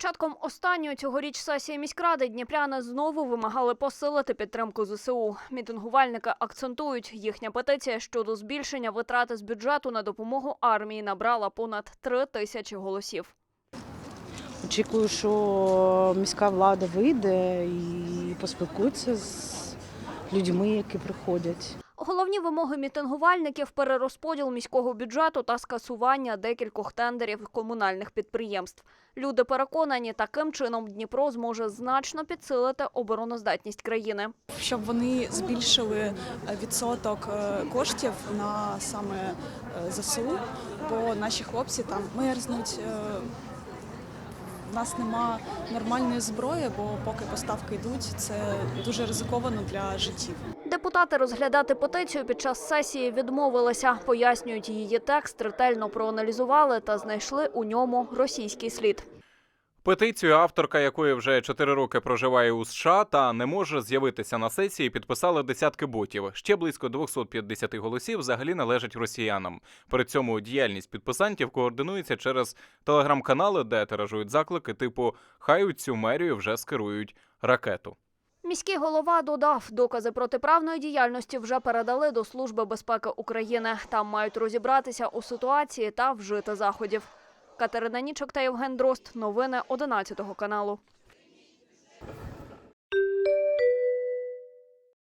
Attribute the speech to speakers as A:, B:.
A: початком останньої цьогоріч сесії міськради дніпряни знову вимагали посилити підтримку ЗСУ. Мітингувальники акцентують, їхня петиція щодо збільшення витрати з бюджету на допомогу армії набрала понад три тисячі голосів.
B: Очікую, що міська влада вийде і поспілкується з людьми, які приходять.
A: Головні вимоги мітингувальників перерозподіл міського бюджету та скасування декількох тендерів комунальних підприємств. Люди переконані, таким чином Дніпро зможе значно підсилити обороноздатність країни.
C: щоб вони збільшили е, відсоток е, коштів на саме е, ЗСУ, бо наші хлопці там мерзнуть. В нас нема нормальної зброї, бо поки поставки йдуть, це дуже ризиковано для життів.
A: Депутати розглядати петицію під час сесії відмовилися. Пояснюють, її текст ретельно проаналізували та знайшли у ньому російський слід.
D: Петицію, авторка якої вже 4 роки проживає у США та не може з'явитися на сесії, підписали десятки ботів. Ще близько 250 голосів взагалі належать росіянам. При цьому діяльність підписантів координується через телеграм-канали, де тиражують заклики типу «Хай у цю мерію вже скерують ракету».
A: Міський голова додав, докази протиправної діяльності вже передали до Служби безпеки України. Там мають розібратися у ситуації та вжити заходів. Катерина Нічок та Євген Дрозд. Новини 11 каналу.